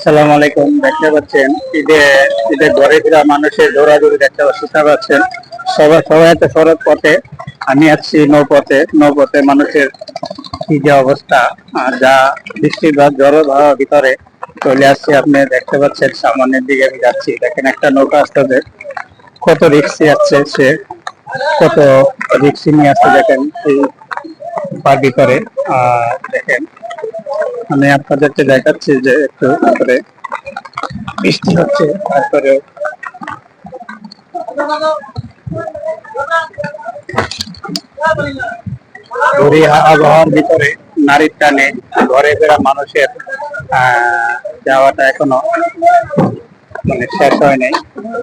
আসসালামু আলাইকুম। দেখতে পাচ্ছেন, ঈদে ঈদে ঘরে ফেরা মানুষের দৌড়াদৌড়ি দেখতে শুনতে পাচ্ছেন। সবাই সবাই তো সড়ক পথে। আমি আছি নৌপথে। নৌপথে মানুষের কি যে অবস্থা, আর যা বৃষ্টির বা জ্বর ভিতরে চলে আসছে, আপনি দেখতে পাচ্ছেন, সামনের দিকে আমি যাচ্ছি। দেখেন একটা নৌকা আসতে কত রিক্সি যাচ্ছে সে, কত রিক্সি নিয়ে আসছে, দেখেন এই ভিতরে। আর দেখেন আমি আপনাদেরকে দেখাচ্ছি যে একটু তারপরে বৃষ্টি হচ্ছে, তারপরে আবহাওয়ার ভিতরে নারীর টানে ঘরে ফেরা মানুষের যাওয়াটা এখনও মানে শেষ হয় নাই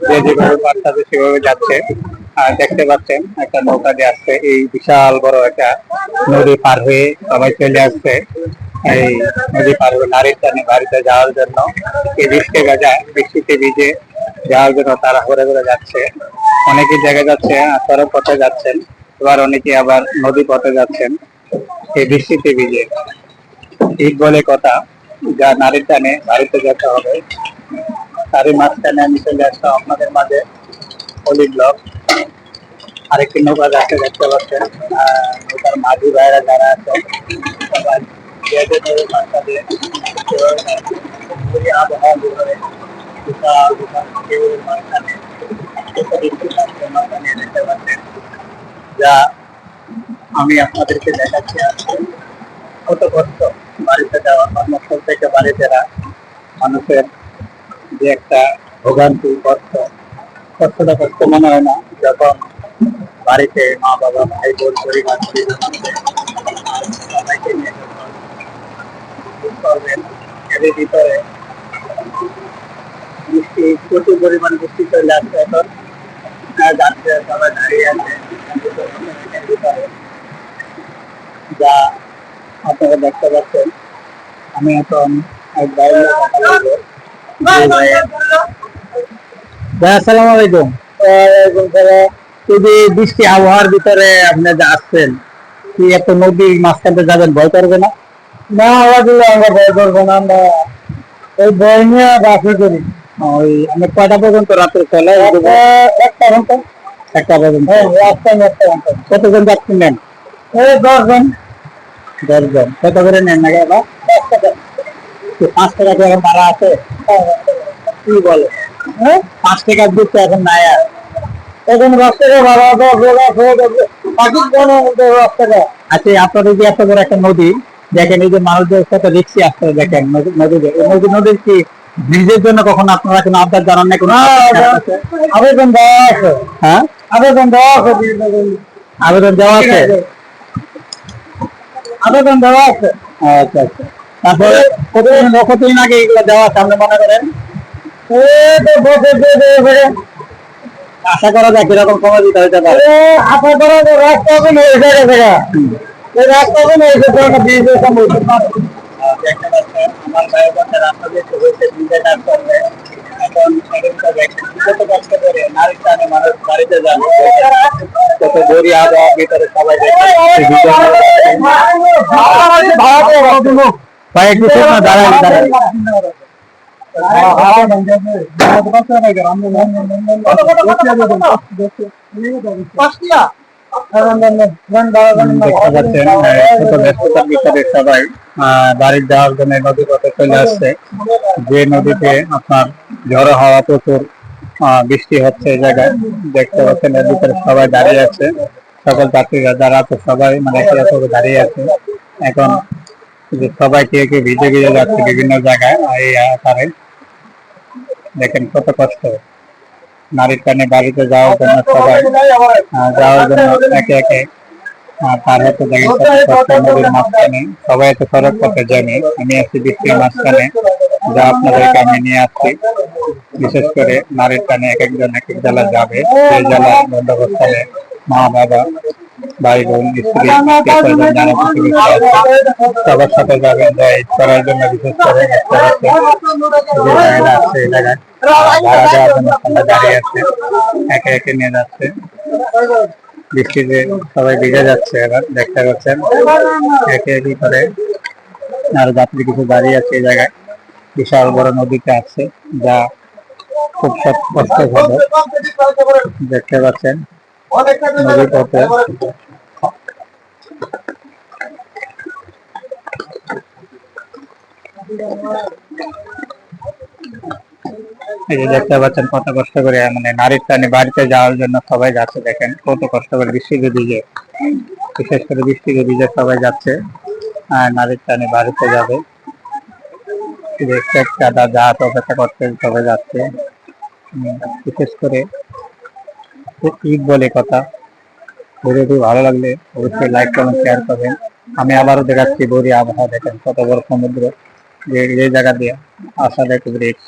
যে যেভাবে পারতাছে সেভাবে যাচ্ছে, আর দেখতে পাচ্ছেন একটা নৌকা দিয়ে আসছে, এই বিশাল বড় একটা নদী পার হয়ে সবাই চলে আসছে। নদী পার, নারীর টানে বাড়িতে যাওয়ার জন্য, এই বৃষ্টি গাজা, বৃষ্টিতে ভিজে যাওয়ার জন্য তারা ঘুরে ঘুরে যাচ্ছে। অনেকে জায়গা যাচ্ছে সড়ক পথে যাচ্ছেন এবার অনেকে আবার নদী পথে যাচ্ছেন, এই বৃষ্টিতে ভিজে। ঠিক বলে কথা, যা নারীর টানে, বাড়িতে যেতে হবে। তারই মাঝখানে আমি চলে আসলাম আপনাদের মাঝে হোলি ব্লক আরেকটি নৌকা যাচ্ছে, দেখতে পাচ্ছেন। নৌকার মাঝি ভাইরা যারা আছে যা আমি আপনাদেরকে দেখাচ্ছি কত কষ্ট বাড়িতে যাওয়া কর্মস্থল থেকে বাড়ি ফেরা মানুষের যে একটা ভোগান্তি, কষ্ট, কষ্টটা কষ্ট মনে হয় না, যখন বাড়িতে মা বাবা ভাই বোন পরিবার এর ভিতরে বৃষ্টি প্রচুর পরিমাণ বৃষ্টি চলে আসছে এখন। যাচ্ছে সবাই দাঁড়িয়ে আছে। যা আপনারা দেখতে পাচ্ছেন। আমি এখন এক ভাইয়ের কথা বলব। ভাই আসসালামু আলাইকুম। ওয়ালাইকুম সালাম এই যে বৃষ্টি আবহাওয়ার ভিতরে আপনি যে আসছেন কি একটা নদীর মাঝখানে যাবেন ভয় করবে না? না ওগুলো আমরা ভয় করব না আমরা ওই ভয় নিয়ে করি। ওই আমি কয়টা পর্যন্ত রাত্রে চলে একটা ঘণ্টা। একটা পর্যন্ত? রাস্তায় একটা ঘণ্টা। কতজন যাত্রী নেন? এই দশজন। দশজন। কত করে নেন না গেলা পাঁচ টাকা কি এখন ভাড়া আছে? কি বলে? হ্যাঁ? পাঁচ টাকা দিচ্ছে এখন নাই আর। এখন দশ টাকা ভাড়া দশ টাকা দশ টাকা আচ্ছা আপনাদের যে এত বড় একটা নদী দেখেন এই যে মানুষদের সাথে রিক্সি আসতে দেখেন নদীতে নদী নদীর কি ব্রিজের জন্য কখন আপনারা কোনো আবদার জানান না কোনো আবেদন দেওয়া আছে। হ্যাঁ? আবেদন দেওয়া আছে। আবেদন দেওয়া আছে? আবেদন দেওয়া আছে। আচ্ছা আচ্ছা। তারপরে কতদিন কতদিন আগে এগুলো দেওয়া আছে আপনি মনে করেন? আশা করা যায় কীরকম সময় দিতে হইতে পারে? আশা করা যায় রাস্তা হবে না এই জায়গা থেকে এই রাস্তা হবে না এই যে কোনো ব্রিজ দেখতে পাচ্ছেন আমার ভাইয়ের কাছে রাস্তা দিয়ে হয়েছে ব্রিজে কাজ করবে এখন যে নদীতে আপনার ঝড়ো হাওয়া প্রচুর বৃষ্টি হচ্ছে এই জায়গায় দেখতে পাচ্ছেন এর ভিতরে সবাই দাঁড়িয়ে আছে সকল যাত্রীরা যারা আছে সবাই মানে দাঁড়িয়ে আছে এখন যে সবাই কে কে ভিজে ভিজে যাচ্ছে বিভিন্ন জায়গায় এই আকারে দেখেন কত কষ্ট। নারীর কানে বাড়িতে যাওয়ার জন্য সবাই যাওয়ার জন্য একে একে পার হতে দেখেন নদীর মাঝখানে সবাই তো সড়ক পথে জানি। আমি আছি বৃষ্টির মাঝখানে যা আপনাদেরকে আমি নিয়ে আসছি। বিশেষ করে নারীর টানে এক একজন এক এক জেলা যাবে। সেই জেলার বন্দোবস্থানে মা বাবা ভাই বোন স্ত্রী সবার সাথে যাবেন যা করার জন্য বিশেষ করে আছে এই জায়গায়। দাঁড়িয়ে আছে একে একে নিয়ে যাচ্ছে বৃষ্টিতে সবাই ভিজে যাচ্ছে এবার দেখতে পাচ্ছেন একে একে করে আর যাত্রী কিছু দাঁড়িয়ে আছে এই জায়গায় বিশাল বড় নদীতে আছে যা খুব কষ্ট হবে দেখতে পাচ্ছেন নদীর পথে এই দেখতে পাচ্ছেন কত কষ্ট করে মানে নারীর টানে বাড়িতে যাওয়ার জন্য সবাই যাচ্ছে দেখেন, কত কষ্ট করে বৃষ্টির দিকে বিশেষ করে বৃষ্টির দিকে সবাই যাচ্ছে, আর নারীর টানে বাড়িতে যাবে। দাদা যা অপেক্ষা করতে সবাই যাচ্ছে। বিশেষ করে ঈদ বলে কথা। ভিডিওটি ভালো লাগলে অবশ্যই লাইক কমেন্ট শেয়ার করবেন। আমি আবারও দেখাচ্ছি বড়ি আবহাওয়া দেখেন, কত বড় সমুদ্র। যে জায়গা দিয়ে আসা দেখে ব্রিজ